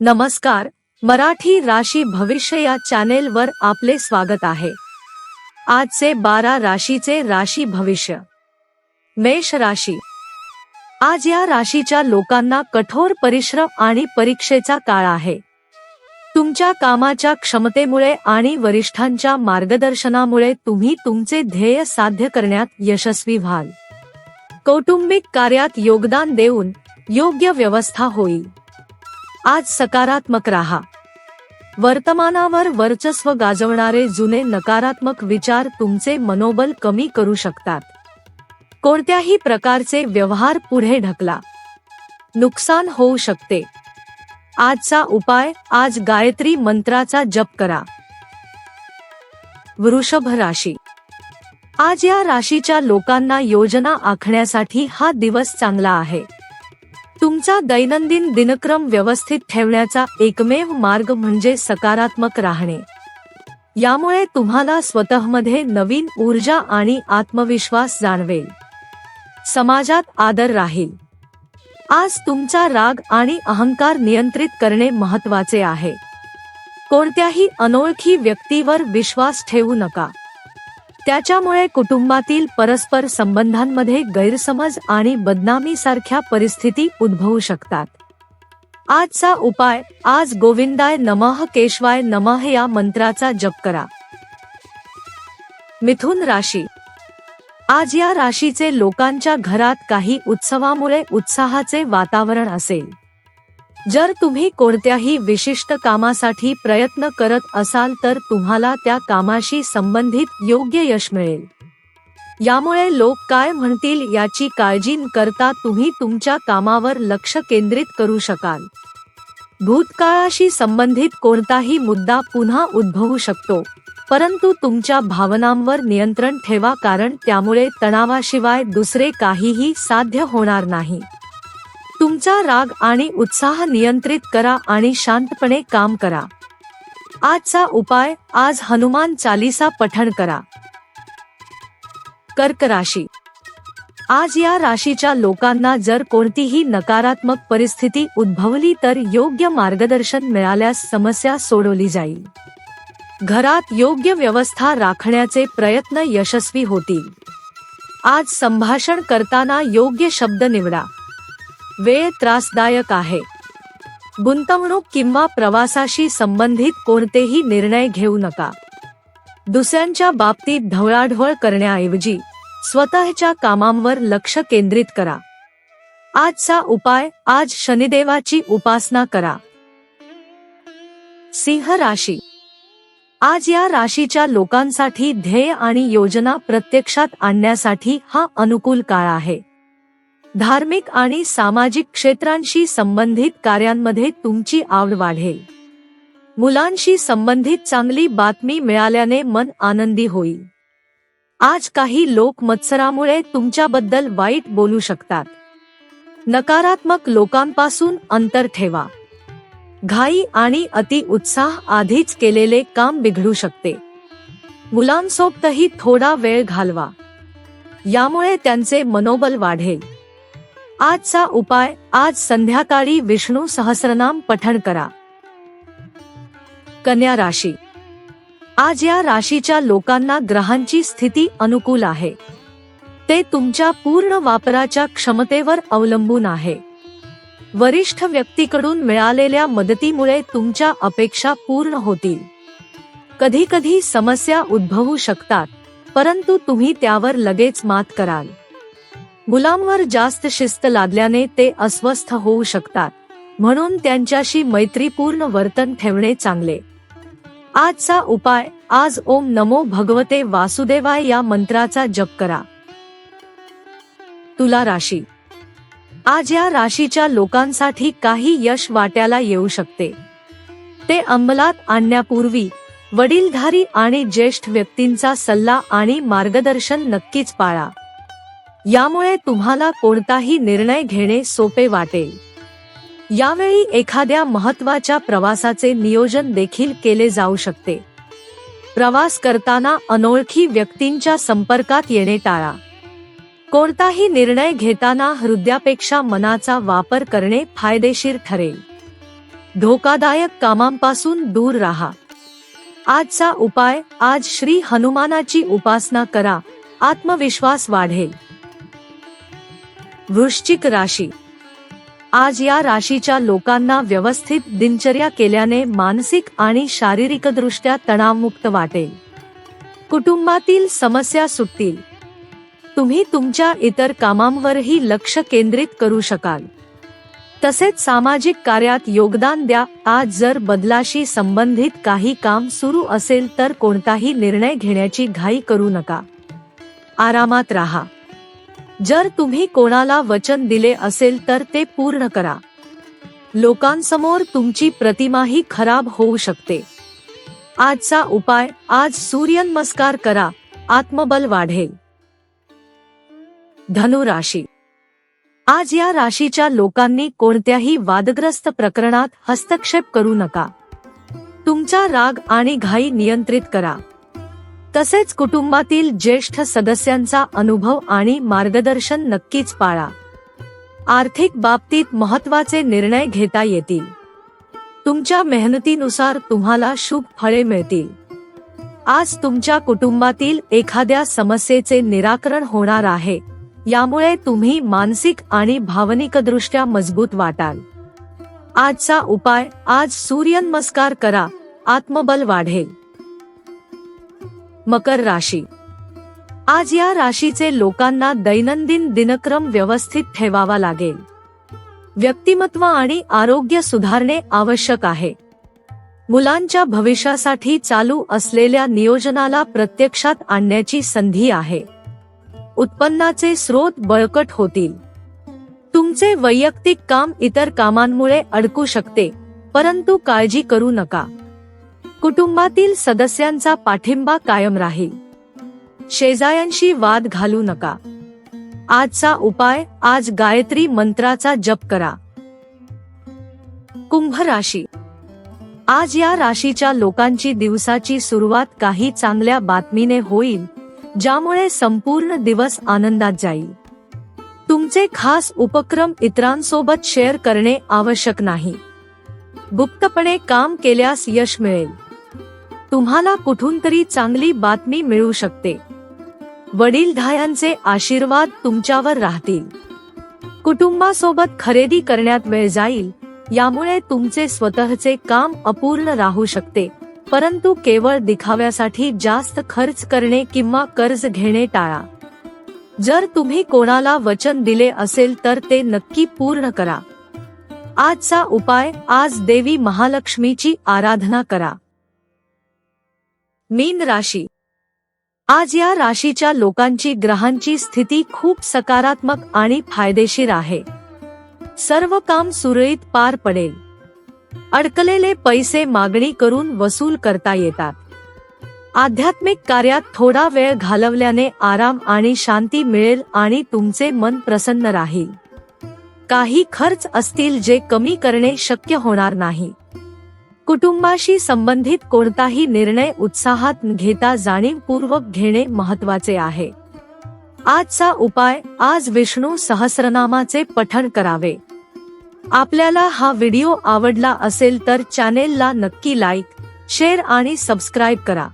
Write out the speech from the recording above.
नमस्कार मराठी राशी भविष्य या चॅनेल वर आपले स्वागत आहे. आजचे बारा राशीचे राशी भविष्य. मेष राशी. आज या राशीच्या लोकांना कठोर परिश्रम आणि परीक्षेचा काळ आहे. तुमच्या कामाच्या क्षमतेमुळे आणि वरिष्ठांच्या मार्गदर्शनामुळे तुम्ही तुमचे ध्येय साध्य करण्यात यशस्वी व्हाल. कौटुंबिक कार्यात योगदान देऊन योग्य व्यवस्था होईल. आज सकारात्मक राहा. वर्तमानावर वर्चस्व गाजवणारे जुने नकारात्मक विचार तुमचे मनोबल कमी करू शकतात. कोणत्याही प्रकारचे व्यवहार पुढे ढकला. नुकसान होऊ शकते. आजचा उपाय आज गायत्री मंत्राचा जप करा. वृषभ राशी. आज या राशीच्या लोकांना योजना आखण्यासाठी हा दिवस चांगला आहे. तुमचा दैनंदिन दिनक्रम व्यवस्थित ठेवण्याचा एकमेव मार्ग म्हणजे सकारात्मक राहणे. यामुळे तुम्हाला स्वतःमध्ये नवीन ऊर्जा आणि आत्मविश्वास जाणवेल. समाजात आदर राहील. आज तुमचा राग आणि अहंकार नियंत्रित करणे महत्त्वाचे आहे. कोणत्याही अनोळखी व्यक्तीवर विश्वास ठेवू नका. त्याच्यामुळे कुटुंबातील परस्पर संबंधांमध्ये गैरसमज आणि बदनामी सारख्या परिस्थिती उद्भवू शकतात. आजचा उपाय आज गोविंदाय नमः केशवाय नमः या मंत्राचा जप करा. मिथुन राशी. आज या राशीचे लोकांच्या घरात काही उत्सवामुळे उत्साहाचे वातावरण असेल. जर तुम्ही कोणत्याही विशिष्ट कामासाठी प्रयत्न करत असाल तर तुम्हाला त्या कामाशी संबंधित योग्य यश मिळेल. यामुळे लोक काय म्हणतील याची काळजी न करता तुम्ही तुमच्या कामावर लक्ष केंद्रित करू शकाल. भूतकाळाशी संबंधित कोणताही मुद्दा पुन्हा उद्भवू शकतो परंतु तुमच्या भावनांवर नियंत्रण ठेवा कारण त्यामुळे तणावाशिवाय दुसरे काहीही साध्य होणार नाही. तुमचा राग आणि उत्साह नियंत्रित करा आणि शांतपणे काम करा. आजचा उपाय आज हनुमान चालीसा पठण करा. कर्क राशी. आज या राशीच्या लोकांना जर कोणतीही नकारात्मक परिस्थिती उद्भवली तर योग्य मार्गदर्शन मिळाल्यास समस्या सोडवली जाईल. घरात योग्य व्यवस्था राखण्याचे प्रयत्न यशस्वी होतील. आज संभाषण करताना योग्य शब्द निवडा. वेळ त्रासदायक आहे. गुंतवणूक किंवा प्रवासाशी संबंधित कोणतेही निर्णय घेऊ नका. दुसऱ्यांच्या बाबतीत ढवळाढवळ करण्याऐवजी स्वतःच्या कामांवर लक्ष केंद्रित करा. आजचा उपाय आज शनिदेवाची उपासना करा. सिंह राशी. आज या राशीच्या लोकांसाठी ध्येय आणि योजना प्रत्यक्षात आणण्यासाठी हा अनुकूल काळ आहे. धार्मिक आणि सामाजिक क्षेत्रांशी संबंधित कार्यांमध्ये तुमची आवड वाढेल. मुलांशी संबंधित चांगली बातमी मिळाल्याने मन आनंदी होईल. आज काही लोक मत्सरामुळे तुमच्याबद्दल वाईट बोलू शकतात. नकारात्मक लोकांपासून अंतर ठेवा. घाई आणि अति उत्साह आधीच केलेले काम बिघडू शकते. मुलांसोबतही थोडा वेळ घालवा. यामुळे त्यांचे मनोबल वाढेल. आजचा उपाय आज संध्याकाळी विष्णू सहस्रनाम पठण करा. कन्या राशी. आज या राशीच्या लोकांना ग्रहांची स्थिती अनुकूल आहे. ते तुमच्या पूर्ण वापराच्या क्षमतेवर अवलंबून आहे. वरिष्ठ व्यक्तीकडून मिळालेल्या मदतीमुळे तुमच्या अपेक्षा पूर्ण होतील. कधी कधी समस्या उद्भवू शकतात परंतु तुम्ही त्यावर लगेच मात कराल. मुलांवर जास्त शिस्त लादल्याने ते अस्वस्थ होऊ शकतात. म्हणून त्यांच्याशी मैत्रीपूर्ण वर्तन ठेवणे चांगले. आजचा उपाय आज ओम नमो भगवते वासुदेवाय या मंत्राचा जप करा. तुला राशी. आज या राशीच्या लोकांसाठी काही यश वाट्याला येऊ शकते. ते अंमलात आणण्यापूर्वी वडीलधारी आणि ज्येष्ठ व्यक्तींचा सल्ला आणि मार्गदर्शन नक्कीच पाळा. यामुळे तुम्हाला कोणताही निर्णय घेणे सोपे वाटेल. यावेळी एखाद्या महत्त्वाच्या प्रवासाचे नियोजन देखील केले जाऊ शकते. प्रवास करताना अनोळखी व्यक्तींच्या संपर्कात येणे टाळा. कोणताही निर्णय घेताना हृदयापेक्षा मनाचा वापर करणे फायदेशीर ठरेल. धोकादायक कामांपासून दूर राहा. आजचा उपाय आज श्री हनुमानाची उपासना करा. आत्मविश्वास वाढेल. वृश्चिक राशी. आज या राशीच्या लोकांना व्यवस्थित दिनचर्या केल्याने मानसिक आणि शारीरिकदृष्ट्या तणावमुक्त वाटेल. कुटुंबातील समस्या सुटतील. तुम्ही तुमच्या इतर कामांवरही लक्ष केंद्रित करू शकाल. तसेच सामाजिक कार्यात योगदान द्या. आज जर बदलाशी संबंधित काही काम सुरू असेल तर कोणताही निर्णय घेण्याची घाई करू नका. आरामात राहा. जर तुम्ही कोणाला वचन दिले असेल तर ते पूर्ण करा. लोकांसमोर तुमची प्रतिमाही खराब होऊ शकते. आजचा उपाय आज सूर्यनमस्कार करा आत्मबल वाढेल. धनु राशी आज या राशीच्या लोकांनी कोणत्याही वादग्रस्त प्रकरणात हस्तक्षेप करू नका. तुमचा राग आणि घाई नियंत्रित करा. तसेच कुटुंबातील ज्येष्ठ सदस्यांचा अनुभव आणि मार्गदर्शन नक्कीच पाळा. आर्थिक बाबतीत महत्त्वाचे निर्णय घेता येतील. तुमच्या मेहनतीनुसार तुम्हाला शुभ फळे मिळतील. आज तुमच्या कुटुंबातील एखाद्या समस्येचे निराकरण होणार आहे. यामुळे तुम्ही मानसिक आणि भावनिकदृष्ट्या मजबूत वाटाल. आजचा उपाय आज सूर्यनमस्कार करा. आत्मबल वाढेल. मकर राशी. आज या राशीचे लोकांना दैनंदिन दिनक्रम व्यवस्थित ठेवावा लागेल. व्यक्तिमत्व आणि आरोग्य सुधारणे आवश्यक आहे. मुलांच्या भविष्यासाठी चालू असलेल्या नियोजनाला प्रत्यक्षात आणण्याची संधी आहे. उत्पन्नाचे स्रोत बळकट होतील. तुमचे वैयक्तिक काम इतर कामांमुळे अडकू शकते परंतु काळजी करू नका. कुटुंबातील सदस्यांचा पाठिंबा कायम राहील. शेजायांशी वाद घालू नका. आजचा उपाय आज गायत्री मंत्राचा जप करा. कुंभ राशी. आज या राशीच्या लोकांची दिवसाची सुरुवात काही चांगल्या बातमीने होईल ज्यामुळे संपूर्ण दिवस आनंदात जाईल. तुमचे खास उपक्रम इतरांसोबत शेअर करणे आवश्यक नाही. गुप्तपणे काम केल्यास यश मिळेल. तुम्हाला कुठून तरी चांगली बातमी मिळू शकते. वडीलधायांचे आशीर्वाद तुमच्यावर राहतील. कुटुंबासोबत खरेदी करण्यात वेळ जाईल यामुळे तुमचे स्वतःचे काम अपूर्ण राहू शकते परंतु केवळ दिखाव्यासाठी जास्त खर्च करणे किंवा कर्ज घेणे टाळा. जर तुम्ही कोणाला वचन दिले असेल तर ते नक्की पूर्ण करा. आजचा उपाय आज देवी महालक्ष्मीची आराधना करा. मीन राशी. आज या राशीच्या लोकांची ग्रहांची स्थिती खूप सकारात्मक आणि फायदेशीर आहे. सर्व काम सुरळीत पार पडेल. अडकलेले पैसे मागणी करून वसूल करता येतात. आध्यात्मिक कार्यात थोडा वेळ घालवल्याने आराम आणि शांती मिळेल आणि तुमचे मन प्रसन्न राहील. काही खर्च असतील जे कमी करणे शक्य होणार नाही. कुटुंबाशी संबंधित कोणताही निर्णय उत्साहात घेता जाणीवपूर्वक घेणे महत्त्वाचे आहे. आजचा उपाय आज विष्णू सहस्रनामाचे पठण करावे. आपल्याला हा व्हिडिओ आवडला असेल तर चॅनेलला नक्की लाईक शेअर आणि सबस्क्राईब करा.